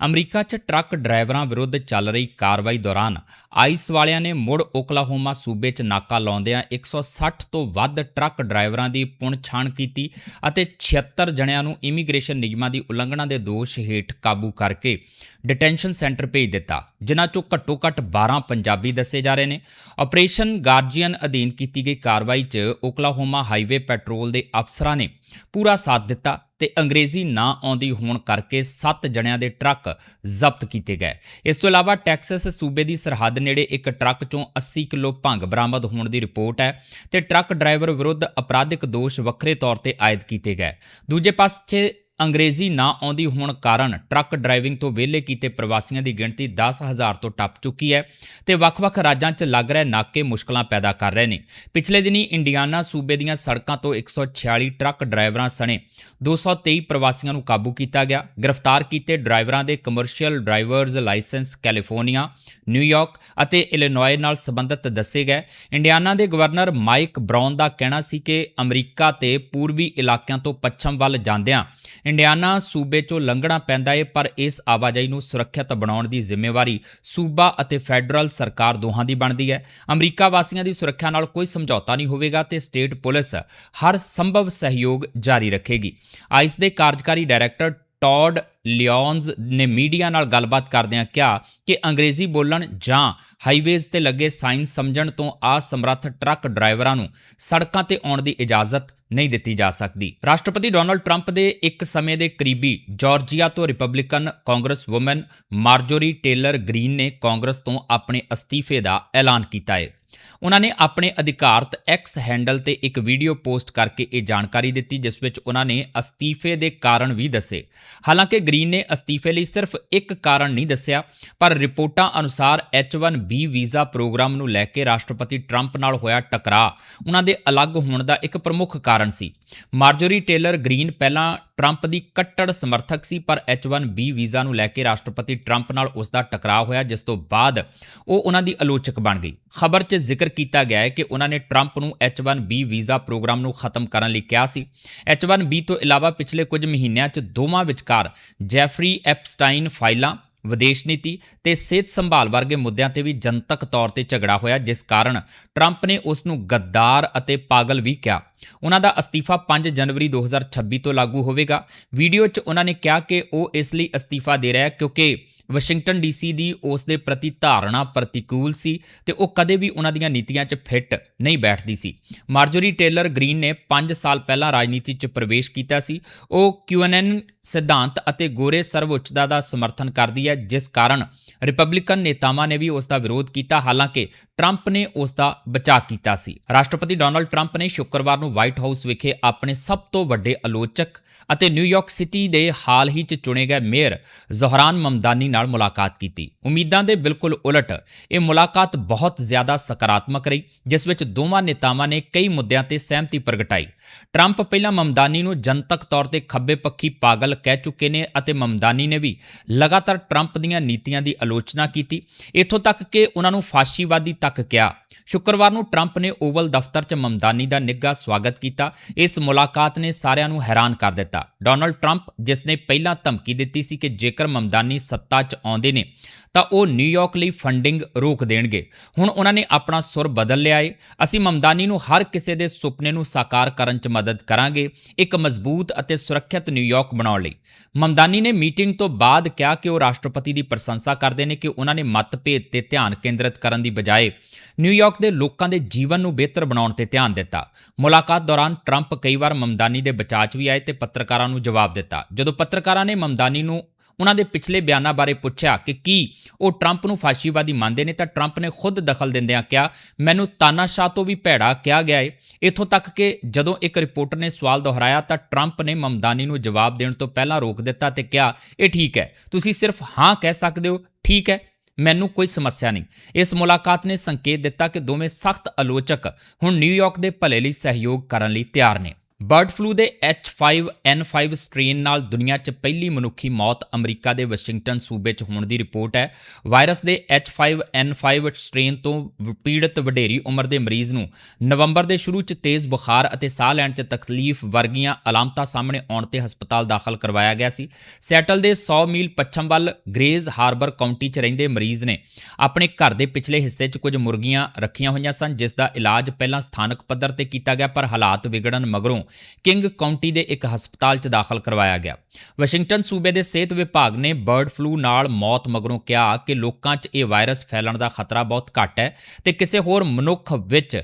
America 'ਚ truck ਡਰਾਈਵਰਾਂ ਵਿਰੁੱਧ ਚੱਲ ਰਹੀ ਕਾਰਵਾਈ ਦੌਰਾਨ ਆਈਸ ਵਾਲਿਆਂ ਨੇ ਮੁੜ ਓਕਲਾਹੋਮਾ ਸੂਬੇ 'ਚ ਨਾਕਾ ਲਾਉਂਦਿਆਂ 160 ਤੋਂ ਵੱਧ ਟਰੱਕ ਡਰਾਈਵਰਾਂ ਦੀ ਪੁਣਛਾਣ ਕੀਤੀ ਅਤੇ 76 ਜਣਿਆਂ ਨੂੰ ਇਮੀਗ੍ਰੇਸ਼ਨ ਨਿਯਮਾਂ ਦੀ ਉਲੰਘਣਾ ਦੇ ਦੋਸ਼ ਹੇਠ ਕਾਬੂ ਕਰਕੇ ਡਿਟੈਂਸ਼ਨ ਸੈਂਟਰ ਭੇਜ ਦਿੱਤਾ, ਜਿਨ੍ਹਾਂ 'ਚੋਂ ਘੱਟੋ-ਘੱਟ 12 ਪੰਜਾਬੀ ਦੱਸੇ ਜਾ ਰਹੇ ਨੇ। ਆਪਰੇਸ਼ਨ ਗਾਰਜੀਅਨ ਅਧੀਨ ਕੀਤੀ ਗਈ ਕਾਰਵਾਈ 'ਚ ਓਕਲਾਹੋਮਾ ਹਾਈਵੇ ਪੈਟਰੋਲ ਦੇ ਅਫਸਰਾਂ ਨੇ ਪੂਰਾ ਸਾਥ ਦਿੱਤਾ ਤੇ ਅੰਗਰੇਜ਼ੀ ਨਾ ਆਉਂਦੀ ਹੋਣ ਕਰਕੇ 7 ਜਣਿਆਂ ਦੇ ਟਰੱਕ ਜ਼ਬਤ ਕੀਤੇ ਗਏ। ਇਸ ਤੋਂ ਇਲਾਵਾ ਟੈਕਸਸ ਸੂਬੇ ਦੀ ਸਰਹੱਦ ਨੇੜੇ ਇੱਕ ਟਰੱਕ ਚੋਂ 80 ਕਿਲੋ ਭੰਗ ਬਰਾਮਦ ਹੋਣ ਦੀ ਰਿਪੋਰਟ ਹੈ ਤੇ ਟਰੱਕ ਡਰਾਈਵਰ ਵਿਰੁੱਧ ਅਪਰਾਧਿਕ ਦੋਸ਼ ਵੱਖਰੇ ਤੌਰ ਤੇ ਆਇਦ ਕੀਤੇ ਗਏ। ਦੂਜੇ ਪਾਸੇ ਅੰਗਰੇਜ਼ੀ ਨਾ ਆਉਂਦੀ ਹੋਣ ਕਾਰਨ ਟਰੱਕ ਡਰਾਈਵਿੰਗ ਤੋਂ ਵਿਹਲੇ ਕੀਤੇ ਪ੍ਰਵਾਸੀਆਂ ਦੀ ਗਿਣਤੀ 10000 ਤੋਂ ਟੱਪ ਚੁੱਕੀ ਹੈ ਤੇ ਵੱਖ-ਵੱਖ ਰਾਜਾਂ 'ਚ ਲੱਗ ਰਹੇ ਨਾਕੇ ਮੁਸ਼ਕਲਾਂ ਪੈਦਾ ਕਰ ਰਹੇ ਨੇ। ਪਿਛਲੇ ਦਿਨੀ ਇੰਡੀਆਨਾ ਸੂਬੇ ਦੀਆਂ ਸੜਕਾਂ ਤੋਂ 146 ਟਰੱਕ ਡਰਾਈਵਰਾਂ ਸਣੇ 223 ਪ੍ਰਵਾਸੀਆਂ ਨੂੰ ਕਾਬੂ ਕੀਤਾ ਗਿਆ। ਗ੍ਰਿਫਤਾਰ ਕੀਤੇ ਡਰਾਈਵਰਾਂ ਦੇ commercial drivers licence California New York ਅਤੇ ਇਲੀਨੋਏ ਨਾਲ ਸੰਬੰਧਿਤ ਦੱਸੇ ਗਏ। ਇੰਡੀਆਨਾ ਦੇ ਗਵਰਨਰ ਮਾਈਕ ਬ੍ਰਾਊਨ ਦਾ ਕਹਿਣਾ ਸੀ ਕਿ ਅਮਰੀਕਾ ਤੇ ਪੂਰਬੀ ਇਲਾਕਿਆਂ ਤੋਂ ਪੱਛਮ ਵੱਲ ਜਾਂਦਿਆਂ ਇੰਡੀਆਨਾ ਸੂਬੇ 'ਚੋਂ ਲੰਘਣਾ ਪੈਂਦਾ ਹੈ ਪਰ ਇਸ ਆਵਾਜਾਈ ਨੂੰ ਸੁਰੱਖਿਅਤ ਬਣਾਉਣ ਦੀ ਜ਼ਿੰਮੇਵਾਰੀ ਸੂਬਾ ਅਤੇ ਫੈਡਰਲ ਸਰਕਾਰ ਦੋਹਾਂ ਦੀ ਬਣਦੀ ਹੈ ਅਮਰੀਕਾ ਵਾਸੀਆਂ ਦੀ ਸੁਰੱਖਿਆ ਨਾਲ ਕੋਈ ਸਮਝੌਤਾ ਨਹੀਂ ਹੋਵੇਗਾ ਤੇ ਸਟੇਟ ਪੁਲਿਸ ਹਰ ਸੰਭਵ ਸਹਿਯੋਗ ਜਾਰੀ ਰੱਖੇਗੀ। ਆਈਸ ਦੇ ਕਾਰਜਕਾਰੀ ਡਾਇਰੈਕਟਰ ਟੌਡ ਲਿਓਨਜ਼ ਨੇ ਮੀਡੀਆ ਨਾਲ ਗੱਲਬਾਤ ਕਰਦਿਆਂ ਕਿਹਾ ਕਿ ਅੰਗਰੇਜ਼ੀ ਬੋਲਣ ਜਾਂ ਹਾਈਵੇਜ਼ ਤੇ ਲੱਗੇ ਸਾਈਨ ਸਮਝਣ ਤੋਂ ਅਸਮਰੱਥ ਟਰੱਕ ਡਰਾਈਵਰਾਂ ਨੂੰ ਸੜਕਾਂ ਤੇ ਆਉਣ ਦੀ ਇਜਾਜ਼ਤ ਨਹੀਂ ਦਿੱਤੀ ਜਾ ਸਕਦੀ। ਰਾਸ਼ਟਰਪਤੀ ਡੋਨਲਡ ਟਰੰਪ ਦੇ ਇੱਕ ਸਮੇਂ ਦੇ ਕਰੀਬੀ ਜਾਰਜੀਆ ਤੋਂ Republican congresswoman Marjorie Taylor Greene ਨੇ ਕਾਂਗਰਸ ਤੋਂ ਆਪਣੇ ਅਸਤੀਫੇ ਦਾ ਐਲਾਨ ਕੀਤਾ ਹੈ। ਉਹਨਾਂ ਨੇ ਆਪਣੇ ਅਧਿਕਾਰਤ ਐਕਸ ਹੈਂਡਲ ਤੇ ਇੱਕ ਵੀਡੀਓ ਪੋਸਟ ਕਰਕੇ ਇਹ ਜਾਣਕਾਰੀ ਦਿੱਤੀ, ਜਿਸ ਵਿੱਚ ਉਹਨਾਂ ਨੇ ਅਸਤੀਫੇ ਦੇ ਕਾਰਨ ਵੀ ਦੱਸੇ। ਹਾਲਾਂਕਿ ਗ੍ਰੀਨ ਨੇ ਅਸਤੀਫੇ ਲਈ ਸਿਰਫ ਇੱਕ ਕਾਰਨ ਨਹੀਂ ਦੱਸਿਆ, ਪਰ ਰਿਪੋਰਟਾਂ ਅਨੁਸਾਰ H1B ਵੀਜ਼ਾ ਪ੍ਰੋਗਰਾਮ ਨੂੰ ਲੈ ਕੇ ਰਾਸ਼ਟਰਪਤੀ ਟਰੰਪ ਨਾਲ ਹੋਇਆ ਟਕਰਾਅ। ਉਹਨਾਂ ਦੇ ਅਲੱਗ ਹੋਣ ਦਾ ਇੱਕ ਪ੍ਰਮੁੱਖ ਕਾਰਨ ਸੀ। ਮਾਰਜੋਰੀ ਟੇਲਰ ਗ੍ਰੀਨ ਪਹਿਲਾਂ ਟਰੰਪ ਦੀ ਕੱਟੜ ਸਮਰਥਕ ਸੀ, ਪਰ H1B ਵੀਜ਼ਾ ਨੂੰ ਲੈ ਕੇ ਰਾਸ਼ਟਰਪਤੀ ਟਰੰਪ ਨਾਲ ਉਸ ਦਾ ਟਕਰਾਅ ਹੋਇਆ, ਜਿਸ ਤੋਂ ਬਾਅਦ ਉਹ ਉਹਨਾਂ ਦੀ ਆਲੋਚਕ ਬਣ ਗਈ। ਖਬਰ 'ਚ ਜ਼ਿਕਰ ਕੀਤਾ ਗਿਆ ਹੈ ਕਿ ਉਹਨਾਂ ਨੇ ਟਰੰਪ ਨੂੰ H1B ਵੀਜ਼ਾ ਪ੍ਰੋਗਰਾਮ ਨੂੰ ਖਤਮ ਕਰਨ ਲਈ ਕਿਹਾ ਸੀ। H1B ਤੋਂ ਇਲਾਵਾ ਪਿਛਲੇ ਕੁਝ ਮਹੀਨਿਆਂ 'ਚ ਦੋਵਾਂ ਵਿਚਕਾਰ ਜੈਫਰੀ ਐਪਸਟਾਈਨ ਫਾਈਲਾਂ, ਵਿਦੇਸ਼ ਨੀਤੀ ਤੇ ਸਿਹਤ ਸੰਭਾਲ ਵਰਗੇ ਮੁੱਦਿਆਂ ਤੇ ਵੀ ਜਨਤਕ ਤੌਰ ਤੇ ਝਗੜਾ ਹੋਇਆ, ਜਿਸ ਕਾਰਨ ਟਰੰਪ ਨੇ ਉਸ ਨੂੰ ਗੱਦਾਰ ਅਤੇ ਪਾਗਲ ਵੀ ਕਿਹਾ। ਉਹਨਾਂ ਦਾ ਅਸਤੀਫਾ 5 ਜਨਵਰੀ 2026 ਤੋਂ ਲਾਗੂ ਹੋਵੇਗਾ। ਵੀਡੀਓ 'ਚ ਉਹਨਾਂ ਨੇ ਕਿਹਾ ਕਿ ਉਹ ਇਸ ਲਈ ਅਸਤੀਫਾ ਦੇ ਰਿਹਾ ਹੈ ਕਿਉਂਕਿ ਵਾਸ਼ਿੰਗਟਨ ਡੀਸੀ ਦੀ ਉਸ ਦੇ ਪ੍ਰਤੀ ਧਾਰਨਾ ਪ੍ਰਤੀਕੂਲ ਸੀ ਤੇ ਉਹ ਕਦੇ ਵੀ ਉਹਨਾਂ ਦੀਆਂ ਨੀਤੀਆਂ 'ਚ ਫਿੱਟ ਨਹੀਂ ਬੈਠਦੀ ਸੀ। ਮਾਰਜੋਰੀ ਟੇਲਰ ਗ੍ਰੀਨ ਨੇ 5 ਸਾਲ ਪਹਿਲਾਂ ਰਾਜਨੀਤੀ 'ਚ ਪ੍ਰਵੇਸ਼ ਕੀਤਾ ਸੀ। ਉਹ ਕਿਊਐਨਐਨ ਸਿਧਾਂਤ ਅਤੇ ਗੋਰੇ ਸਰਵਉੱਚਤਾ ਦਾ ਸਮਰਥਨ ਕਰਦੀ ਹੈ, ਜਿਸ ਕਾਰਨ ਰਿਪਬਲਿਕਨ ਨੇਤਾਵਾਂ ਨੇ ਵੀ ਉਸ ਦਾ ਵਿਰੋਧ ਕੀਤਾ। ਹਾਲਾਂਕਿ ਟਰੰਪ ਨੇ ਉਸ ਦਾ ਬਚਾਅ ਕੀਤਾ ਸੀ। ਰਾਸ਼ਟਰਪਤੀ ਡੋਨਲਡ ਟਰੰਪ ਨੇ ਸ਼ੁੱਕਰਵਾਰ ਨੂੰ ਵਾਈਟ ਹਾਊਸ ਵਿਖੇ ਆਪਣੇ ਸਭ ਤੋਂ ਵੱਡੇ ਆਲੋਚਕ ਅਤੇ ਨਿਊਯਾਰਕ ਸਿਟੀ ਦੇ ਹਾਲ ਹੀ 'ਚ ਚੁਣੇ ਗਏ ਮੇਅਰ ਜ਼ਹਰਾਨ ਮਮਦਾਨੀ ਨਾਲ ਮੁਲਾਕਾਤ ਕੀਤੀ। ਉਮੀਦਾਂ ਦੇ ਬਿਲਕੁਲ ਉਲਟ, ਇਹ ਮੁਲਾਕਾਤ ਬਹੁਤ ਜ਼ਿਆਦਾ ਸਕਾਰਾਤਮਕ ਰਹੀ, ਜਿਸ ਵਿੱਚ ਦੋਵਾਂ ਨੇਤਾਵਾਂ ਨੇ ਕਈ ਮੁੱਦਿਆਂ ਤੇ ਸਹਿਮਤੀ ਪ੍ਰਗਟਾਈ। ਟਰੰਪ ਪਹਿਲਾਂ ਮਮਦਾਨੀ ਨੂੰ ਜਨਤਕ ਤੌਰ ਤੇ ਖੱਬੇ ਪੱਖੀ ਪਾਗਲ ਕਹਿ ਚੁੱਕੇ ਨੇ ਅਤੇ ਮਮਦਾਨੀ ਨੇ ਵੀ ਲਗਾਤਾਰ ਟਰੰਪ ਦੀਆਂ ਨੀਤੀਆਂ ਦੀ ਆਲੋਚਨਾ ਕੀਤੀ। ਇੱਥੋਂ ਤੱਕ ਕਿ ਉਹਨਾਂ ਨੂੰ ਫਾਸ਼ੀਵਾਦੀ ਤੱਕ ਕਿਹਾ। ਸ਼ੁੱਕਰਵਾਰ ਨੂੰ ਟਰੰਪ ਨੇ ਓਵਲ ਦਫ਼ਤਰ 'ਚ ਮਮਦਾਨੀ ਦਾ ਨਿੱਘਾ ਸਵਾਗਤ ਕੀਤਾ। ਇਸ ਮੁਲਾਕਾਤ ਨੇ ਸਾਰਿਆਂ ਨੂੰ ਹੈਰਾਨ ਕਰ ਦਿੱਤਾ। ਡੋਨਲਡ ਟਰੰਪ, ਜਿਸ ਨੇ ਪਹਿਲਾਂ ਧਮਕੀ ਦਿੱਤੀ ਸੀ ਕਿ ਜੇਕਰ ਮਮਦਾਨੀ ਸੱਤਾ 'ਚ ਆਉਂਦੇ ਨੇ ਤਾਂ ਉਹ ਨਿਊਯਾਰਕ ਲਈ ਫੰਡਿੰਗ ਰੋਕ ਦੇਣਗੇ। ਹੁਣ ਉਹਨਾਂ ਨੇ ਆਪਣਾ ਸੁਰ ਬਦਲ ਲਿਆ ਏ। ਅਸੀਂ ਮਮਦਾਨੀ ਨੂੰ ਹਰ ਕਿਸੇ ਦੇ ਸੁਪਨੇ ਨੂੰ ਸਾਕਾਰ ਕਰਨ 'ਚ ਮਦਦ ਕਰਾਂਗੇ, ਇੱਕ ਮਜ਼ਬੂਤ ਅਤੇ ਸੁਰੱਖਿਅਤ ਨਿਊਯਾਰਕ ਬਣਾਉਣ ਲਈ। ਮਮਦਾਨੀ ਨੇ ਮੀਟਿੰਗ ਤੋਂ ਬਾਅਦ ਕਿਹਾ ਕਿ ਉਹ ਰਾਸ਼ਟਰਪਤੀ ਦੀ ਪ੍ਰਸ਼ੰਸਾ ਕਰਦੇ ਨੇ ਕਿ ਉਹਨਾਂ ਨੇ ਮਤਭੇਦ ਤੇ ਧਿਆਨ ਕੇਂਦਰਿਤ ਕਰਨ ਦੀ ਬਜਾਏ ਨਿਊਯਾਰਕ ਦੇ ਲੋਕਾਂ ਦੇ ਜੀਵਨ ਨੂੰ ਬਿਹਤਰ ਬਣਾਉਣ ਤੇ ਧਿਆਨ ਦਿੱਤਾ। ਮੁਲਾਕਾਤ ਦੌਰਾਨ ਟਰੰਪ ਕਈ ਵਾਰ ਮਮਦਾਨੀ ਦੇ ਬਚਾਅ 'ਚ ਵੀ ਆਏ ਤੇ ਪੱਤਰਕਾਰਾਂ ਨੂੰ ਜਵਾਬ ਦਿੱਤਾ। ਜਦੋਂ ਪੱਤਰਕਾਰਾਂ ਨੇ ਮਮਦਾਨੀ ਨੂੰ ਉਹਨਾਂ ਦੇ ਪਿਛਲੇ ਬਿਆਨਾਂ ਬਾਰੇ ਪੁੱਛਿਆ ਕਿ ਕੀ ਉਹ ਟਰੰਪ ਨੂੰ ਫਾਸ਼ੀਵਾਦੀ ਮੰਨਦੇ ਨੇ ਤਾਂ ਟਰੰਪ ਨੇ ਖੁਦ ਦਖਲ ਦਿੰਦਿਆਂ ਕਿਹਾ, ਮੈਨੂੰ ਤਾਨਾਸ਼ਾਹ ਤੋਂ ਵੀ ਭੈੜਾ ਕਿਹਾ ਗਿਆ ਏ। ਇਥੋਂ ਤੱਕ ਕਿ ਜਦੋਂ ਇੱਕ ਰਿਪੋਰਟਰ ਨੇ ਸਵਾਲ ਦੁਹਰਾਇਆ ਤਾਂ ਟਰੰਪ ਨੇ ਮਮਦਾਨੀ ਨੂੰ ਜਵਾਬ ਦੇਣ ਤੋਂ ਪਹਿਲਾਂ ਰੋਕ ਦਿੱਤਾ ਤੇ ਕਿਹਾ, ਇਹ ਠੀਕ ਹੈ, ਤੁਸੀਂ ਸਿਰਫ ਹਾਂ ਕਹਿ ਸਕਦੇ ਹੋ, ਠੀਕ ਹੈ, ਮੈਨੂੰ ਕੋਈ ਸਮੱਸਿਆ ਨਹੀਂ। ਇਸ ਮੁਲਾਕਾਤ ਨੇ ਸੰਕੇਤ ਦਿੱਤਾ ਕਿ ਦੋਵੇਂ ਸਖਤ ਆਲੋਚਕ ਹੁਣ ਨਿਊਯਾਰਕ ਦੇ ਭਲੇ ਲਈ ਸਹਿਯੋਗ ਕਰਨ ਲਈ ਤਿਆਰ ਨੇ। ਬਰਡ ਫਲੂ ਦੇ H5N5 ਸਟ੍ਰੇਨ ਨਾਲ ਦੁਨੀਆ 'ਚ ਪਹਿਲੀ ਮਨੁੱਖੀ ਮੌਤ ਅਮਰੀਕਾ ਦੇ ਵਾਸ਼ਿੰਗਟਨ ਸੂਬੇ 'ਚ ਹੋਣ ਦੀ ਰਿਪੋਰਟ ਹੈ। ਵਾਇਰਸ ਦੇ H5N5 ਸਟ੍ਰੇਨ ਤੋਂ ਪੀੜਤ ਵਡੇਰੀ ਉਮਰ ਦੇ ਮਰੀਜ਼ ਨੂੰ ਨਵੰਬਰ ਦੇ ਸ਼ੁਰੂ 'ਚ ਤੇਜ਼ ਬੁਖਾਰ ਅਤੇ ਸਾਹ ਲੈਣ 'ਚ ਤਕਲੀਫ ਵਰਗੀਆਂ ਅਲਾਮਤਾਂ ਸਾਹਮਣੇ ਆਉਣ ਤੇ ਹਸਪਤਾਲ ਦਾਖਲ ਕਰਵਾਇਆ ਗਿਆ ਸੀ। ਸੈਟਲ ਦੇ 100 ਮੀਲ ਪੱਛਮ ਵੱਲ ਗ੍ਰੇਜ਼ ਹਾਰਬਰ ਕਾਉਂਟੀ 'ਚ ਰਹਿੰਦੇ ਮਰੀਜ਼ ਨੇ ਆਪਣੇ ਘਰ ਦੇ ਪਿਛਲੇ ਹਿੱਸੇ 'ਚ ਕੁਝ ਮੁਰਗੀਆਂ ਰੱਖੀਆਂ ਹੋਈਆਂ ਸਨ, ਜਿਸ ਦਾ ਇਲਾਜ ਪਹਿਲਾਂ ਸਥਾਨਕ ਪੱਧਰ ਤੇ ਕੀਤਾ ਗਿਆ, ਪਰ ਹਾਲਾਤ ਵਿਗੜਨ ਮਗਰੋਂ ਕਿੰਗ ਕਾਉਂਟੀ ਦੇ ਇੱਕ ਹਸਪਤਾਲ 'ਚ ਦਾਖਲ ਕਰਵਾਇਆ ਗਿਆ। ਵਾਸ਼ਿੰਗਟਨ ਸੂਬੇ ਦੇ ਸਿਹਤ ਵਿਭਾਗ ਨੇ ਬਰਡ ਫਲੂ ਨਾਲ ਮੌਤ ਮਗਰੋਂ ਕਿਹਾ ਕਿ ਲੋਕਾਂ 'ਚ ਇਹ ਵਾਇਰਸ ਫੈਲਣ ਦਾ ਖਤਰਾ ਬਹੁਤ ਘੱਟ ਹੈ ਤੇ ਕਿਸੇ ਹੋਰ ਮਨੁੱਖ ਵਿੱਚ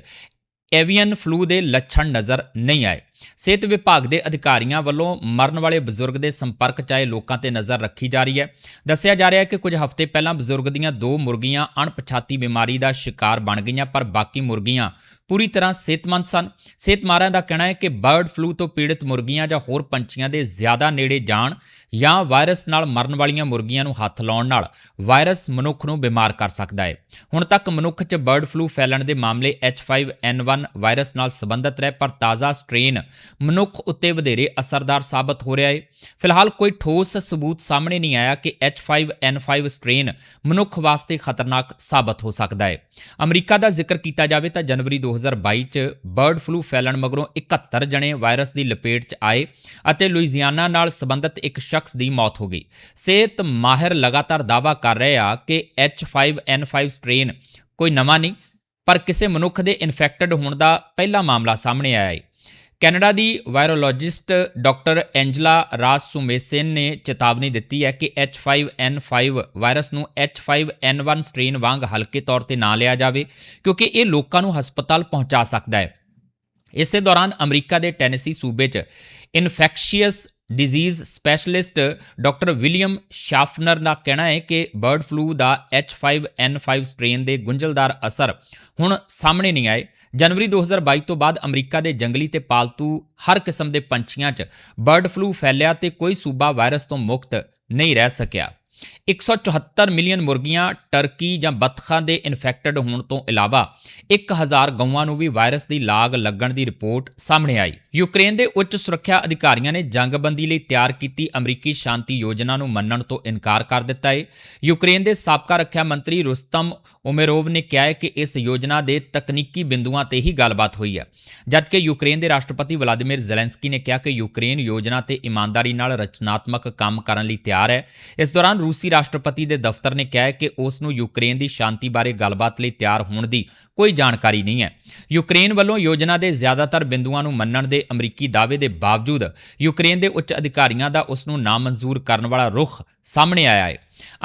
ਐਵੀਅਨ ਫਲੂ ਦੇ ਲੱਛਣ ਨਜ਼ਰ ਨਹੀਂ ਆਏ। ਸਿਹਤ ਵਿਭਾਗ ਦੇ ਅਧਿਕਾਰੀਆਂ ਵੱਲੋਂ ਮਰਨ ਵਾਲੇ ਬਜ਼ੁਰਗ ਦੇ ਸੰਪਰਕ 'ਚ ਆਏ ਲੋਕਾਂ ਤੇ ਨਜ਼ਰ ਰੱਖੀ ਜਾ ਰਹੀ ਹੈ। ਦੱਸਿਆ ਜਾ ਰਿਹਾ ਹੈ ਕਿ ਕੁਝ ਹਫ਼ਤੇ ਪਹਿਲਾਂ ਬਜ਼ੁਰਗ ਦੀਆਂ ਦੋ ਮੁਰਗੀਆਂ ਅਣਪਛਾਤੀ ਬਿਮਾਰੀ ਦਾ ਸ਼ਿਕਾਰ ਬਣ ਗਈਆਂ, ਪਰ ਬਾਕੀ ਮੁਰਗੀਆਂ ਪੂਰੀ ਤਰ੍ਹਾਂ ਸਿਹਤਮੰਦ ਸਨ। ਸਿਹਤਮਾਰਾਂ ਦਾ ਕਹਿਣਾ ਹੈ ਕਿ ਬਰਡ ਫਲੂ ਤੋਂ ਪੀੜਤ ਮੁਰਗੀਆਂ ਜਾਂ ਹੋਰ ਪੰਛੀਆਂ ਦੇ ਜ਼ਿਆਦਾ ਨੇੜੇ ਜਾਣ ਜਾਂ ਵਾਇਰਸ ਨਾਲ ਮਰਨ ਵਾਲੀਆਂ ਮੁਰਗੀਆਂ ਨੂੰ ਹੱਥ ਲਾਉਣ ਨਾਲ ਵਾਇਰਸ ਮਨੁੱਖ ਨੂੰ ਬਿਮਾਰ ਕਰ ਸਕਦਾ ਹੈ। ਹੁਣ ਤੱਕ ਮਨੁੱਖ 'ਚ ਬਰਡ ਫਲੂ ਫੈਲਣ ਦੇ ਮਾਮਲੇ H5N1 ਵਾਇਰਸ ਨਾਲ ਸੰਬੰਧਿਤ ਰਹੇ, ਪਰ ਤਾਜ਼ਾ ਸਟ੍ਰੇਨ ਮਨੁੱਖ ਉੱਤੇ ਵਧੇਰੇ ਅਸਰਦਾਰ ਸਾਬਤ ਹੋ ਰਿਹਾ ਹੈ। ਫਿਲਹਾਲ ਕੋਈ ਠੋਸ ਸਬੂਤ ਸਾਹਮਣੇ ਨਹੀਂ ਆਇਆ ਕਿ H5N5 ਸਟ੍ਰੇਨ ਮਨੁੱਖ ਵਾਸਤੇ ਖਤਰਨਾਕ ਸਾਬਤ ਹੋ ਸਕਦਾ ਹੈ। ਅਮਰੀਕਾ ਦਾ ਜ਼ਿਕਰ ਕੀਤਾ ਜਾਵੇ ਤਾਂ ਜਨਵਰੀ 2022 ਚ ਬਰਡ ਫਲੂ ਫੈਲਣ ਮਗਰੋਂ 71 ਜਣੇ ਵਾਇਰਸ ਦੀ ਲਪੇਟ 'ਚ ਆਏ ਅਤੇ ਲੁਈਜ਼ੀਆਨਾ ਨਾਲ ਸੰਬੰਧਿਤ ਇੱਕ ਸ਼ਖਸ ਦੀ ਮੌਤ ਹੋ ਗਈ। ਸਿਹਤ ਮਾਹਿਰ ਲਗਾਤਾਰ ਦਾਅਵਾ ਕਰ ਰਹੇ ਆ ਕਿ H5N5 ਸਟ੍ਰੇਨ ਕੋਈ ਨਵਾਂ ਨਹੀਂ, ਪਰ ਕਿਸੇ ਮਨੁੱਖ ਦੇ ਇਨਫੈਕਟਡ ਹੋਣ ਦਾ ਪਹਿਲਾ ਮਾਮਲਾ ਸਾਹਮਣੇ ਆਇਆ ਹੈ। ਕੈਨੇਡਾ ਦੀ virologist doctor Angela Rasmussen ਨੇ ਚੇਤਾਵਨੀ ਦਿੱਤੀ ਹੈ ਕਿ H5N5 ਵਾਇਰਸ ਨੂੰ H5N1 ਸਟ੍ਰੇਨ ਵਾਂਗ ਹਲਕੇ ਤੌਰ ਤੇ ਨਾ ਲਿਆ ਜਾਵੇ, ਕਿਉਂਕਿ ਇਹ ਲੋਕਾਂ ਨੂੰ ਹਸਪਤਾਲ ਪਹੁੰਚਾ ਸਕਦਾ ਹੈ। ਇਸੇ ਦੌਰਾਨ ਅਮਰੀਕਾ ਦੇ ਟੈਨੇਸੀ ਸੂਬੇ 'ਚ infectious disease specialist doctor William Schaffner ਦਾ ਕਹਿਣਾ ਹੈ ਕਿ ਬਰਡ ਫਲੂ ਦਾ H5N5 ਸਟ੍ਰੇਨ ਦੇ ਗੁੰਝਲਦਾਰ ਅਸਰ ਹੁਣ ਸਾਹਮਣੇ ਨਹੀਂ ਆਏ। ਜਨਵਰੀ 2022 ਤੋਂ ਬਾਅਦ ਅਮਰੀਕਾ ਦੇ ਜੰਗਲੀ ਤੇ ਪਾਲਤੂ ਹਰ ਕਿਸਮ ਦੇ ਪੰਛੀਆਂ 'ਚ ਬਰਡ ਫਲੂ ਫੈਲਿਆ ਤੇ ਕੋਈ ਸੂਬਾ ਵਾਇਰਸ ਤੋਂ ਮੁਕਤ ਨਹੀਂ ਰਹਿ ਸਕਿਆ। 174 ਮਿਲੀਅਨ ਮੁਰਗੀਆਂ ਟਰਕੀ ਜਾਂ ਬੱਤਖਾਂ ਦੇ ਇਨਫੈਕਟਡ ਹੋਣ ਤੋਂ ਇਲਾਵਾ 1000 ਗਊਆਂ ਨੂੰ ਵੀ ਵਾਇਰਸ ਦੀ ਲਾਗ ਲੱਗਣ ਦੀ ਰਿਪੋਰਟ ਸਾਹਮਣੇ ਆਈ। ਯੂਕਰੇਨ ਦੇ ਉੱਚ ਸੁਰੱਖਿਆ ਅਧਿਕਾਰੀਆਂ ਨੇ ਜੰਗਬੰਦੀ ਲਈ ਤਿਆਰ ਕੀਤੀ ਅਮਰੀਕੀ ਸ਼ਾਂਤੀ ਯੋਜਨਾ ਨੂੰ ਮੰਨਣ ਤੋਂ ਇਨਕਾਰ ਕਰ ਦਿੱਤਾ ਹੈ ਯੂਕਰੇਨ ਦੇ ਸਾਬਕਾ ਰੱਖਿਆ ਮੰਤਰੀ ਰੁਸਤਮ ਉਮੇਰੋਵ ਨੇ ਕਿਹਾ ਹੈ ਕਿ ਇਸ ਯੋਜਨਾ ਦੇ ਤਕਨੀਕੀ ਬਿੰਦੂਆਂ ਤੇ ਹੀ ਗੱਲਬਾਤ ਹੋਈ ਹੈ। ਜਦਕਿ ਯੂਕਰੇਨ ਦੇ ਰਾਸ਼ਟਰਪਤੀ ਵਲਾਦੀਮੀਰ ਜ਼ੈਲੈਂਸਕੀ ਨੇ ਕਿਹਾ ਕਿ ਯੂਕਰੇਨ ਯੋਜਨਾ ਤੇ ਇਮਾਨਦਾਰੀ ਨਾਲ ਰਚਨਾਤਮਕ ਕੰਮ ਕਰਨ ਲਈ ਤਿਆਰ ਹੈ। ਇਸ ਦੌਰਾਨ ਰੂਸੀ ਰਾਸ਼ਟਰਪਤੀ ਦੇ ਦਫ਼ਤਰ ਨੇ ਕਿਹਾ ਹੈ ਕਿ ਉਸ ਨੂੰ ਯੂਕਰੇਨ ਦੀ ਸ਼ਾਂਤੀ ਬਾਰੇ ਗੱਲਬਾਤ ਲਈ ਤਿਆਰ ਹੋਣ ਦੀ ਕੋਈ ਜਾਣਕਾਰੀ ਨਹੀਂ ਹੈ। ਯੂਕਰੇਨ ਵੱਲੋਂ ਯੋਜਨਾ ਦੇ ਜ਼ਿਆਦਾਤਰ ਬਿੰਦੂਆਂ ਨੂੰ ਮੰਨਣ ਦੇ ਅਮਰੀਕੀ ਦਾਅਵੇ ਦੇ ਬਾਵਜੂਦ ਯੂਕਰੇਨ ਦੇ ਉੱਚ ਅਧਿਕਾਰੀਆਂ ਦਾ ਉਸ ਨੂੰ ਨਾਮਨਜ਼ੂਰ ਕਰਨ ਵਾਲਾ ਰੁਖ ਸਾਹਮਣੇ ਆਇਆ ਹੈ।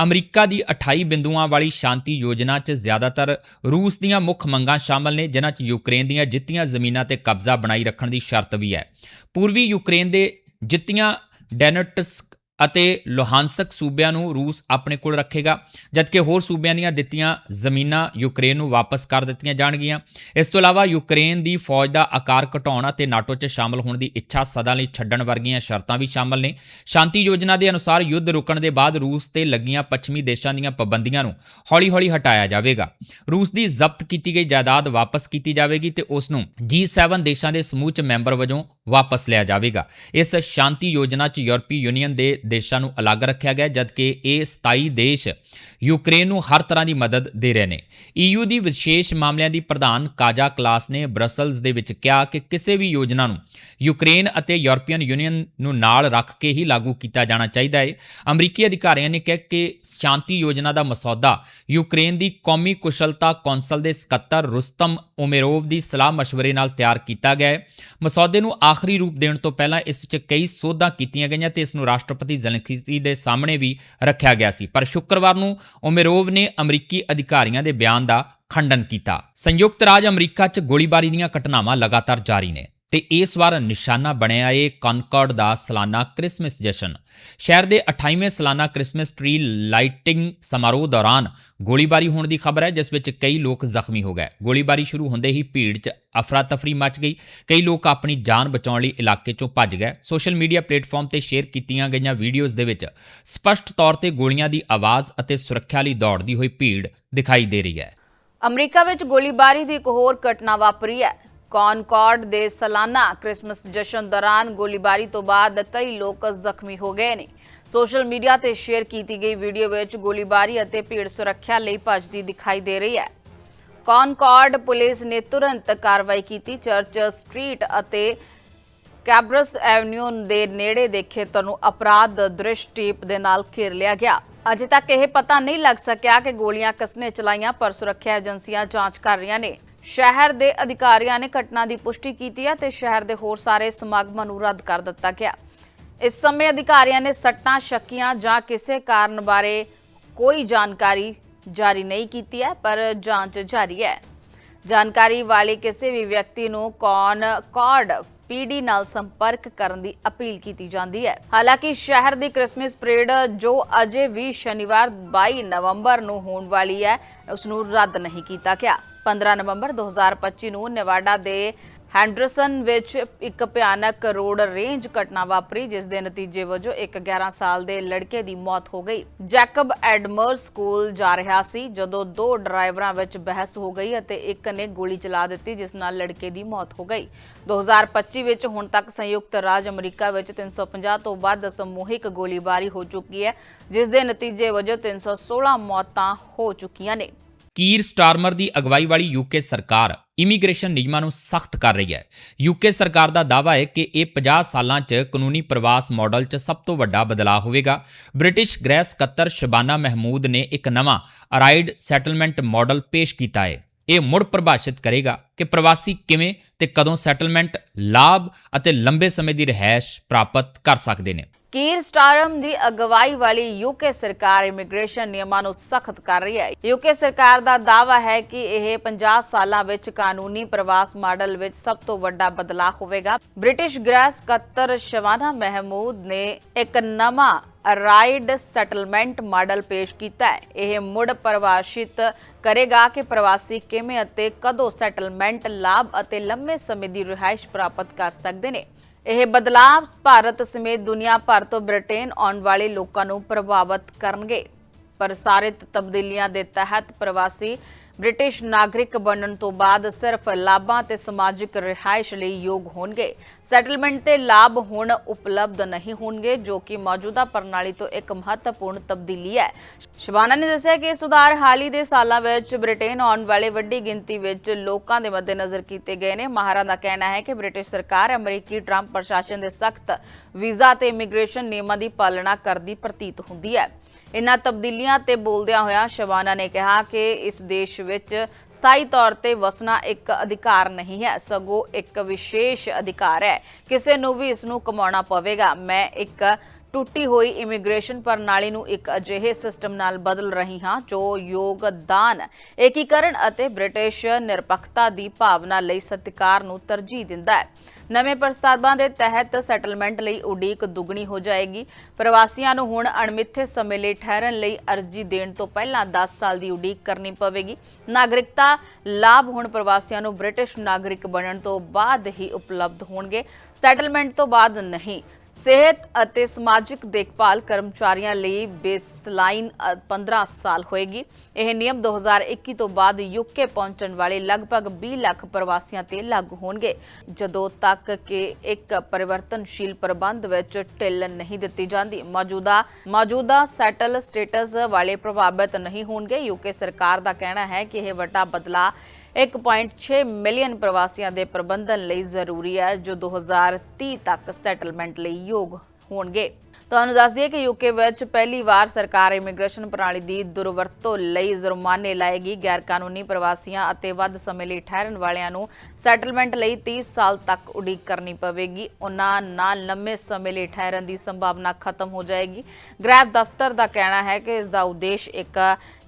ਅਮਰੀਕਾ ਦੀ 28 ਬਿੰਦੂਆਂ ਵਾਲੀ ਸ਼ਾਂਤੀ ਯੋਜਨਾ 'ਚ ਜ਼ਿਆਦਾਤਰ ਰੂਸ ਦੀਆਂ ਮੁੱਖ ਮੰਗਾਂ ਸ਼ਾਮਲ ਨੇ, ਜਿਨ੍ਹਾਂ 'ਚ ਯੂਕਰੇਨ ਦੀਆਂ ਜਿੱਤੀਆਂ ਜ਼ਮੀਨਾਂ ਤੇ ਕਬਜ਼ਾ ਬਣਾਈ ਰੱਖਣ ਦੀ ਸ਼ਰਤ ਵੀ ਹੈ। ਪੂਰਬੀ ਯੂਕਰੇਨ ਦੇ ਜਿੱਤੀਆਂ ਡੈਨਟਸ ਅਤੇ ਲੋਹਾਂਸਕ ਸੂਬਿਆਂ ਨੂੰ ਰੂਸ ਆਪਣੇ ਕੋਲ ਰੱਖੇਗਾ, ਜਦਕਿ ਹੋਰ ਸੂਬਿਆਂ ਦੀਆਂ ਦਿੱਤੀਆਂ ਜ਼ਮੀਨਾਂ ਯੂਕਰੇਨ ਨੂੰ ਵਾਪਸ ਕਰ ਦਿੱਤੀਆਂ ਜਾਣਗੀਆਂ। ਇਸ ਤੋਂ ਇਲਾਵਾ ਯੂਕਰੇਨ ਦੀ ਫੌਜ ਦਾ ਆਕਾਰ ਘਟਾਉਣ ਅਤੇ ਨਾਟੋ 'ਚ ਸ਼ਾਮਲ ਹੋਣ ਦੀ ਇੱਛਾ ਸਦਾ ਲਈ ਛੱਡਣ ਵਰਗੀਆਂ ਸ਼ਰਤਾਂ ਵੀ ਸ਼ਾਮਲ ਨੇ। ਸ਼ਾਂਤੀ ਯੋਜਨਾ ਦੇ ਅਨੁਸਾਰ ਯੁੱਧ ਰੁਕਣ ਦੇ ਬਾਅਦ ਰੂਸ ਤੇ ਲੱਗੀਆਂ ਪੱਛਮੀ ਦੇਸ਼ਾਂ ਦੀਆਂ ਪਾਬੰਦੀਆਂ ਨੂੰ ਹੌਲੀ-ਹੌਲੀ ਹਟਾਇਆ ਜਾਵੇਗਾ। ਰੂਸ ਦੀ ਜ਼ਬਤ ਕੀਤੀ ਗਈ ਜਾਇਦਾਦ ਵਾਪਸ ਕੀਤੀ ਜਾਵੇਗੀ ਤੇ ਉਸ ਨੂੰ G7 ਦੇਸ਼ਾਂ ਦੇ ਸਮੂਹ 'ਚ ਮੈਂਬਰ ਵਜੋਂ ਵਾਪਸ ਲਿਆ ਜਾਵੇਗਾ। ਇਸ ਸ਼ਾਂਤੀ ਯੋਜਨਾ 'ਚ ਯੂਰਪੀ ਯੂਨੀਅਨ ਦੇ ਦੇਸ਼ਾਂ ਨੂੰ ਅਲੱਗ ਰੱਖਿਆ ਗਿਆ, ਜਦਕਿ ਇਹ 27 ਦੇਸ਼ ਯੂਕਰੇਨ ਨੂੰ ਹਰ ਤਰ੍ਹਾਂ ਦੀ ਮਦਦ ਦੇ ਰਹੇ ਨੇ। EU ਦੀ ਵਿਸ਼ੇਸ਼ ਮਾਮਲਿਆਂ ਦੀ ਪ੍ਰਧਾਨ ਕਾਜਾ ਕਲਾਸ ਨੇ ਬ੍ਰਸਲਜ਼ ਦੇ ਵਿੱਚ ਕਿਹਾ ਕਿ ਕਿਸੇ ਵੀ ਯੋਜਨਾ ਨੂੰ ਯੂਕਰੇਨ ਅਤੇ ਯੂਰਪੀਅਨ ਯੂਨੀਅਨ ਨੂੰ ਨਾਲ ਰੱਖ ਕੇ ਹੀ ਲਾਗੂ ਕੀਤਾ ਜਾਣਾ ਚਾਹੀਦਾ ਹੈ ਅਮਰੀਕੀ ਅਧਿਕਾਰੀਆਂ ਨੇ ਕਿਹਾ ਕਿ ਸ਼ਾਂਤੀ ਯੋਜਨਾ ਦਾ ਮਸੌਦਾ ਯੂਕਰੇਨ ਦੀ ਕੌਮੀ ਕੁਸ਼ਲਤਾ ਕੌਂਸਲ ਦੇ ਸਕੱਤਰ ਰੁਸਤਮ ਉਮੇਰੋਵ ਦੀ ਸਲਾਹ مشਵਰੇ ਨਾਲ ਤਿਆਰ ਕੀਤਾ ਗਿਆ ਹੈ। ਮਸੌਦੇ ਨੂੰ ਆਖਰੀ ਰੂਪ ਦੇਣ ਤੋਂ ਪਹਿਲਾਂ ਇਸ 'ਚ ਕਈ ਸੋਧਾਂ ਕੀਤੀਆਂ ਗਈਆਂ ਤੇ ਇਸ ਨੂੰ ਰਾਸ਼ਟਰਪਤੀ ਜ਼ੈਲੈਂਸਕੀ ਦੇ ਸਾਹਮਣੇ ਵੀ ਰੱਖਿਆ ਗਿਆ ਸੀ। ਪਰ ਸ਼ੁੱਕਰਵਾਰ ਨੂੰ ਉਮੇਰੋਵ ਨੇ ਅਮਰੀਕੀ ਅਧਿਕਾਰੀਆਂ ਦੇ ਬਿਆਨ ਦਾ ਖੰਡਨ ਕੀਤਾ। ਸੰਯੁਕਤ ਰਾਜ ਅਮਰੀਕਾ 'ਚ ਗੋਲੀਬਾਰੀ ਦੀਆਂ ਘਟਨਾਵਾਂ ਲਗਾਤਾਰ ਜਾਰੀ ਨੇ। ਤੇ ਇਸ ਵਾਰ ਨਿਸ਼ਾਨਾ ਬਣਿਆ ਏ ਕਨਕਾਰਡ ਦਾ ਸਾਲਾਨਾ ਕ੍ਰਿਸਮਸ ਜਸ਼ਨ। ਸ਼ਹਿਰ ਦੇ 28ਵੇਂ ਸਾਲਾਨਾ ਕ੍ਰਿਸਮਸ ਟਰੀ ਲਾਈਟਿੰਗ ਸਮਾਰੋਹ ਦੌਰਾਨ ਗੋਲੀਬਾਰੀ ਹੋਣ ਦੀ ਖਬਰ ਹੈ, ਜਿਸ ਵਿੱਚ ਕਈ ਲੋਕ ਜ਼ਖਮੀ ਹੋ ਗਏ। ਗੋਲੀਬਾਰੀ ਸ਼ੁਰੂ ਹੁੰਦੇ ਹੀ ਭੀੜ 'ਚ ਅਫਰਾ ਤਫਰੀ ਮਚ ਗਈ। ਕਈ ਲੋਕ ਆਪਣੀ ਜਾਨ ਬਚਾਉਣ ਲਈ ਇਲਾਕੇ 'ਚੋਂ ਭੱਜ ਗਏ। ਸੋਸ਼ਲ ਮੀਡੀਆ ਪਲੇਟਫਾਰਮ ਤੇ ਸ਼ੇਅਰ ਕੀਤੀਆਂ ਗਈਆਂ ਵੀਡੀਓਜ਼ ਦੇ ਵਿੱਚ ਸਪਸ਼ਟ ਤੌਰ ਤੇ ਗੋਲੀਆਂ ਦੀ ਆਵਾਜ਼ ਅਤੇ ਸੁਰੱਖਿਆ ਲਈ ਦੌੜਦੀ ਹੋਈ ਭੀੜ ਦਿਖਾਈ ਦੇ ਰਹੀ ਹੈ। ਅਮਰੀਕਾ ਵਿੱਚ ਗੋਲੀਬਾਰੀ ਦੀ ਇੱਕ ਹੋਰ ਘਟਨਾ ਵਾਪਰੀ ਹੈ। ਕੌਨਕਾਰਡ ਦੇ ਸਾਲਾਨਾ ਕ੍ਰਿਸਮਸ ਜਸ਼ਨ ਦੌਰਾਨ ਗੋਲੀਬਾਰੀ ਤੋਂ ਬਾਅਦ ਕਈ ਲੋਕ ਜ਼ਖਮੀ ਹੋ ਗਏ ਨੇ। ਸੋਸ਼ਲ ਮੀਡੀਆ ਤੇ ਸ਼ੇਅਰ ਕੀਤੀ ਗਈ ਵੀਡੀਓ ਵਿੱਚ ਗੋਲੀਬਾਰੀ ਅਤੇ ਭੀੜ ਸੁਰੱਖਿਆ ਲਈ ਭੱਜਦੀ ਦਿਖਾਈ ਦੇ ਰਹੀ ਹੈ। ਕੌਨਕਾਰਡ ਪੁਲਿਸ ਨੇ ਤੁਰੰਤ ਕਾਰਵਾਈ ਕੀਤੀ। ਚਰਚ ਸਟਰੀਟ ਅਤੇ ਕੈਬਰਸ ਐਵਨਿਊ ਦੇ ਨੇੜੇ ਦੇ ਖੇਤਰ ਨੂੰ ਅਪਰਾਧ ਦ੍ਰਿਸ਼ਟੀਪ ਦੇ ਨਾਲ ਘੇਰ ਲਿਆ ਗਿਆ। ਅਜੇ ਤੱਕ ਇਹ ਪਤਾ ਨਹੀਂ ਲੱਗ ਸਕਿਆ ਕਿ ਗੋਲੀਆਂ ਕਿਸਨੇ ਚਲਾਈਆਂ, ਪਰ ਸੁਰੱਖਿਆ ਏਜੰਸੀਆਂ ਜਾਂਚ ਕਰ ਰਹੀਆਂ ਨੇ। ਸ਼ਹਿਰ ਦੇ ਅਧਿਕਾਰੀਆਂ ਨੇ ਘਟਨਾ ਦੀ ਪੁਸ਼ਟੀ ਕੀਤੀ ਹੈ ਤੇ ਸ਼ਹਿਰ ਦੇ ਹੋਰ ਸਾਰੇ ਸਮਾਗਮਾਂ ਨੂੰ ਰੱਦ ਕਰ ਦਿੱਤਾ ਗਿਆ। ਇਸ ਸਮੇਂ ਅਧਿਕਾਰੀਆਂ ਨੇ ਸੱਟਾਂ, ਸ਼ੱਕੀਆਂ ਜਾਂ ਕਿਸੇ ਕਾਰਨ ਬਾਰੇ ਕੋਈ ਜਾਣਕਾਰੀ ਜਾਰੀ ਨਹੀਂ ਕੀਤੀ ਹੈ, ਪਰ ਜਾਂਚ ਜਾਰੀ ਹੈ। ਜਾਣਕਾਰੀ ਵਾਲੇ ਕਿਸੇ ਵੀ ਵਿਅਕਤੀ ਨੂੰ ਕੌਨ ਕਾਰਡ, ਪੀਡੀ ਨਾਲ ਸੰਪਰਕ ਕਰਨ ਦੀ ਅਪੀਲ ਕੀਤੀ ਜਾਂਦੀ ਹੈ। ਹਾਲਾਂਕਿ ਸ਼ਹਿਰ ਦੀ ਕ੍ਰਿਸਮਸ ਪਰੇਡ ਜੋ ਅਜੇ ਵੀ ਸ਼ਨੀਵਾਰ 22 ਨਵੰਬਰ ਨੂੰ ਹੋਣ ਵਾਲੀ ਹੈ ਉਸ ਨੂੰ ਰੱਦ ਨਹੀਂ ਕੀਤਾ ਗਿਆ। 15 ਨਵੰਬਰ 2025 ਨੂੰ ਨੇਵਾਡਾ ਦੇ ਹੈਂਡਰਸਨ ਵਿੱਚ ਇੱਕ ਭਿਆਨਕ ਰੋਡ ਰੇਂਜ ਘਟਨਾ ਵਾਪਰੀ, ਜਿਸ ਦੇ ਨਤੀਜੇ ਵਜੋਂ ਇੱਕ 11 ਸਾਲ ਦੇ ਲੜਕੇ ਦੀ ਮੌਤ ਹੋ ਗਈ। ਜੈਕਬ ਐਡਮਰ ਸਕੂਲ ਜਾ ਰਿਹਾ ਸੀ, ਜਦੋਂ ਦੋ ਡਰਾਈਵਰਾਂ ਵਿੱਚ ਬਹਿਸ ਹੋ ਗਈ ਅਤੇ ਇੱਕ ਨੇ ਗੋਲੀ ਚਲਾ ਦਿੱਤੀ, ਜਿਸ ਨਾਲ ਲੜਕੇ ਦੀ ਮੌਤ ਹੋ ਗਈ। 2025 ਵਿੱਚ ਹੁਣ ਤੱਕ ਸੰਯੁਕਤ ਰਾਜ ਅਮਰੀਕਾ ਵਿੱਚ 350 ਤੋਂ ਵੱਧ ਸਮੂਹਿਕ ਗੋਲੀਬਾਰੀ ਹੋ ਚੁੱਕੀ ਹੈ, ਜਿਸ ਦੇ ਨਤੀਜੇ ਵਜੋਂ 316 ਮੌਤਾਂ ਹੋ ਚੁੱਕੀਆਂ ਨੇ। ਕੀਰ ਸਟਾਰਮਰ ਦੀ ਅਗਵਾਈ ਵਾਲੀ ਯੂਕੇ ਸਰਕਾਰ ਇਮੀਗ੍ਰੇਸ਼ਨ ਨਿਯਮਾਂ ਨੂੰ ਸਖਤ ਕਰ ਰਹੀ ਹੈ। ਯੂਕੇ ਸਰਕਾਰ ਦਾ ਦਾਅਵਾ ਹੈ ਕਿ ਇਹ 50 ਸਾਲਾਂ 'ਚ ਕਾਨੂੰਨੀ ਪ੍ਰਵਾਸ ਮਾਡਲ 'ਚ ਸਭ ਤੋਂ ਵੱਡਾ ਬਦਲਾਅ ਹੋਵੇਗਾ। ਬ੍ਰਿਟਿਸ਼ ਗ੍ਰਹਿ ਸਕੱਤਰ ਸ਼ਬਾਨਾ ਮਹਿਮੂਦ ਨੇ ਇੱਕ ਨਵਾਂ ਅਰਾਈਡ ਸੈਟਲਮੈਂਟ ਮਾਡਲ ਪੇਸ਼ ਕੀਤਾ ਹੈ। ਇਹ ਮੁੜ ਪਰਿਭਾਸ਼ਿਤ ਕਰੇਗਾ ਕਿ ਪ੍ਰਵਾਸੀ ਕਿਵੇਂ ਤੇ ਕਦੋਂ ਸੈਟਲਮੈਂਟ ਲਾਭ ਅਤੇ ਲੰਬੇ ਸਮੇਂ ਦੀ ਰਿਹਾਇਸ਼ ਪ੍ਰਾਪਤ ਕਰ ਸਕਦੇ ਨੇ। ਕੀਰ ਸਟਾਰਮ ਦੀ ਅਗਵਾਈ ਵਾਲੀ ਯੂਕੇ ਸਰਕਾਰ ਇਮੀਗ੍ਰੇਸ਼ਨ ਨਿਯਮਾਂ ਨੂੰ ਸਖਤ ਕਰ ਰਹੀ ਹੈ। ਯੂਕੇ ਸਰਕਾਰ ਦਾ ਦਾਅਵਾ ਹੈ ਕਿ ਇਹ 50 ਸਾਲਾਂ ਵਿੱਚ ਕਾਨੂੰਨੀ ਪ੍ਰਵਾਸ ਮਾਡਲ ਵਿੱਚ ਸਭ ਤੋਂ ਵੱਡਾ ਬਦਲਾਅ ਹੋਵੇਗਾ। ਬ੍ਰਿਟਿਸ਼ ਗ੍ਰਹਿ ਸਕੱਤਰ ਸ਼ਵਾਨਾ ਮਹਿਮੂਦ ਨੇ ਇੱਕ ਨਵਾਂ ਰਾਈਡ ਸੈਟਲਮੈਂਟ ਮਾਡਲ ਪੇਸ਼ ਕੀਤਾ ਹੈ। ਇਹ ਮੁੜ ਪਰਿਭਾਸ਼ਿਤ ਕਰੇਗਾ ਕਿ ਪ੍ਰਵਾਸੀ ਕਿਵੇਂ ਅਤੇ ਕਦੋਂ ਸੈਟਲਮੈਂਟ ਲਾਭ ਅਤੇ ਲੰਮੇ ਸਮੇਂ ਦੀ ਰਿਹਾਇਸ਼ ਪ੍ਰਾਪਤ ਕਰ ਸਕਦੇ ਨੇ। ਇਹ ਬਦਲਾਅ ਭਾਰਤ ਸਮੇਤ ਦੁਨੀਆ ਭਰ ਤੋਂ ਬ੍ਰਿਟੇਨ ਆਉਣ ਵਾਲੇ ਲੋਕਾਂ ਨੂੰ ਪ੍ਰਭਾਵਿਤ ਕਰਨਗੇ। ਪ੍ਰਸਾਰਿਤ ਤਬਦੀਲੀਆਂ ਦੇ ਤਹਿਤ ਪ੍ਰਵਾਸੀ ਬ੍ਰਿਟਿਸ਼ ਨਾਗਰਿਕ ਬਣਨ ਤੋਂ ਬਾਅਦ ਸਿਰਫ ਲਾਭਾਂ ਤੇ ਸਮਾਜਿਕ ਰਿਹਾਇਸ਼ ਲਈ ਯੋਗ ਹੋਣਗੇ। ਸੈਟਲਮੈਂਟ ਤੇ ਲਾਭ ਹੁਣ ਉਪਲਬਧ ਨਹੀਂ ਹੋਣਗੇ, ਜੋ ਕਿ ਮੌਜੂਦਾ ਪ੍ਰਣਾਲੀ ਤੋਂ ਇੱਕ ਮਹੱਤਵਪੂਰਨ ਤਬਦੀਲੀ ਹੈ। ਸ਼ਬਾਨਾ ਨੇ ਦੱਸਿਆ ਕਿ ਇਹ ਸੁਧਾਰ ਹਾਲ ਹੀ ਦੇ ਸਾਲਾਂ ਵਿੱਚ ਬ੍ਰਿਟੇਨ ਆਉਣ ਵਾਲੇ ਵੱਡੀ ਗਿਣਤੀ ਵਿੱਚ ਲੋਕਾਂ ਦੇ ਮੱਦੇਨਜ਼ਰ ਕੀਤੇ ਗਏ ਨੇ। ਮਾਹਰਾਂ ਦਾ ਕਹਿਣਾ ਹੈ ਕਿ ਬ੍ਰਿਟਿਸ਼ ਸਰਕਾਰ ਅਮਰੀਕੀ ਟਰੰਪ ਪ੍ਰਸ਼ਾਸਨ ਦੇ ਸਖਤ ਵੀਜ਼ਾ ਤੇ ਇਮੀਗ੍ਰੇਸ਼ਨ ਨਿਯਮਾਂ ਦੀ ਪਾਲਣਾ ਕਰਦੀ ਪ੍ਰਤੀਤ ਹੁੰਦੀ ਹੈ। ਇਨ੍ਹਾਂ ਤਬਦੀਲੀਆਂ ਤੇ ਬੋਲਦਿਆਂ ਹੋਇਆ ਸ਼ਬਾਨਾ ਨੇ ਕਿਹਾ ਕਿ ਇਸ ਦੇਸ਼ ਵਿੱਚ ਸਥਾਈ ਤੌਰ ਤੇ ਵਸਣਾ ਇੱਕ ਅਧਿਕਾਰ ਨਹੀਂ ਹੈ, ਸਗੋਂ ਇੱਕ ਵਿਸ਼ੇਸ਼ ਅਧਿਕਾਰ ਹੈ। ਕਿਸੇ ਨੂੰ ਵੀ ਇਸ ਨੂੰ ਕਮਾਉਣਾ ਪਵੇਗਾ। ਮੈਂ ਇੱਕ ਟੁੱਟੀ ਹੋਈ ਇਮੀਗ੍ਰੇਸ਼ਨ ਪ੍ਰਣਾਲੀ ਨੂੰ ਇੱਕ ਅਜਿਹੇ ਸਿਸਟਮ ਨਾਲ ਬਦਲ ਰਹੀ ਹਾਂ ਜੋ ਯੋਗਦਾਨ, ਏਕੀਕਰਨ ਅਤੇ ਬ੍ਰਿਟਿਸ਼ ਨਿਰਪੱਖਤਾ ਦੀ ਭਾਵਨਾ ਲਈ ਸਤਿਕਾਰ ਨੂੰ ਤਰਜੀਹ ਦਿੰਦਾ ਹੈ। ਨਵੇਂ ਪ੍ਰਸਤਾਵਾਂ ਦੇ ਤਹਿਤ ਸੈਟਲਮੈਂਟ ਲਈ ਉਡੀਕ ਦੁੱਗਣੀ ਹੋ ਜਾਏਗੀ। ਪ੍ਰਵਾਸੀਆਂ ਨੂੰ ਹੁਣ ਅਣਮਿੱਥੇ ਸਮੇਂ ਲਈ ਠਹਿਰਨ ਲਈ ਅਰਜ਼ੀ ਦੇਣ ਤੋਂ ਪਹਿਲਾਂ 10 ਸਾਲ ਦੀ ਉਡੀਕ ਕਰਨੀ ਪਵੇਗੀ। ਨਾਗਰਿਕਤਾ ਲਾਭ ਹੁਣ ਪ੍ਰਵਾਸੀਆਂ ਨੂੰ ਬ੍ਰਿਟਿਸ਼ ਨਾਗਰਿਕ ਬਣਨ ਤੋਂ ਬਾਅਦ ਹੀ ਉਪਲਬਧ ਹੋਣਗੇ। ਸੈਟਲਮੈਂਟ ਤੋਂ ਬਾਅਦ ਨਹੀਂ। ਸਿਹਤ ਅਤੇ ਸਮਾਜਿਕ ਦੇਖਭਾਲ ਕਰਮਚਾਰੀਆਂ ਲਈ ਬੇਸਲਾਈਨ 15 ਸਾਲ ਹੋਏਗੀ। ਇਹ ਨਿਯਮ 2021 ਤੋਂ ਬਾਅਦ ਯੂਕੇ ਪਹੁੰਚਣ ਵਾਲੇ ਲਗਭਗ 20 ਲੱਖ ਪ੍ਰਵਾਸੀਆਂ ਤੇ ਲਾਗੂ ਹੋਣਗੇ, ਜਦੋਂ ਤੱਕ ਕਿ ਇੱਕ ਪਰਿਵਰਤਨਸ਼ੀਲ ਪ੍ਰਬੰਧ ਵਿੱਚ ਢਿੱਲ ਨਹੀਂ ਦਿੱਤੀ ਜਾਂਦੀ। ਮੌਜੂਦਾ ਮੌਜੂਦਾ ਸੈਟਲ ਸਟੇਟਸ ਵਾਲੇ ਪ੍ਰਭਾਵਿਤ ਨਹੀਂ ਹੋਣਗੇ। ਯੂਕੇ ਸਰਕਾਰ ਦਾ ਕਹਿਣਾ ਹੈ ਕਿ ਇਹ ਵੱਡਾ ਬਦਲਾਅ 1.6 ਮਿਲੀਅਨ ਪ੍ਰਵਾਸੀਆਂ ਦੇ ਪ੍ਰਬੰਧਨ ਲਈ ਜ਼ਰੂਰੀ ਹੈ, ਜੋ 2030 ਤੱਕ ਸੈਟਲਮੈਂਟ ਲਈ ਯੋਗ ਹੋਣਗੇ। ਤੁਹਾਨੂੰ ਦੱਸ ਦਈਏ ਕਿ ਯੂਕੇ ਵਿੱਚ ਪਹਿਲੀ ਵਾਰ ਸਰਕਾਰ ਇਮੀਗ੍ਰੇਸ਼ਨ ਪ੍ਰਣਾਲੀ ਦੀ ਦੁਰਵਰਤੋਂ ਲਈ ਜੁਰਮਾਨੇ ਲਾਏਗੀ ਗੈਰ ਕਾਨੂੰਨੀ ਪ੍ਰਵਾਸੀਆਂ ਅਤੇ ਵੱਧ ਸਮੇਂ ਲਈ ਠਹਿਰਨ ਵਾਲਿਆਂ ਨੂੰ ਸੈਟਲਮੈਂਟ ਲਈ 30 ਸਾਲ ਤੱਕ ਉਡੀਕ ਕਰਨੀ ਪਵੇਗੀ। ਉਹਨਾਂ ਨਾਲ ਲੰਮੇ ਸਮੇਂ ਲਈ ਠਹਿਰਨ ਦੀ ਸੰਭਾਵਨਾ ਖਤਮ ਹੋ ਜਾਏਗੀ। ਗ੍ਰੈਬ ਦਫ਼ਤਰ ਦਾ ਕਹਿਣਾ ਹੈ ਕਿ ਇਸ ਦਾ ਉਦੇਸ਼ ਇੱਕ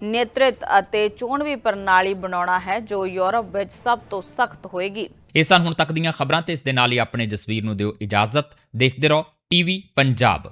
ਨੇਤਰਿਤ ਅਤੇ ਚੋਣਵੀ ਪ੍ਰਣਾਲੀ ਬਣਾਉਣਾ ਹੈ, ਜੋ ਯੂਰਪ ਵਿੱਚ ਸਭ ਤੋਂ ਸਖਤ ਹੋਏਗੀ। ਇਹ ਸਨ ਹੁਣ ਤੱਕ ਦੀਆਂ ਖਬਰਾਂ ਤੇ ਇਸ ਦੇ ਨਾਲ ਹੀ ਆਪਣੇ ਜਸਵੀਰ ਨੂੰ ਦਿਓ ਇਜਾਜ਼ਤ। ਦੇਖਦੇ ਰਹੋ ਟੀਵੀ ਪੰਜਾਬ।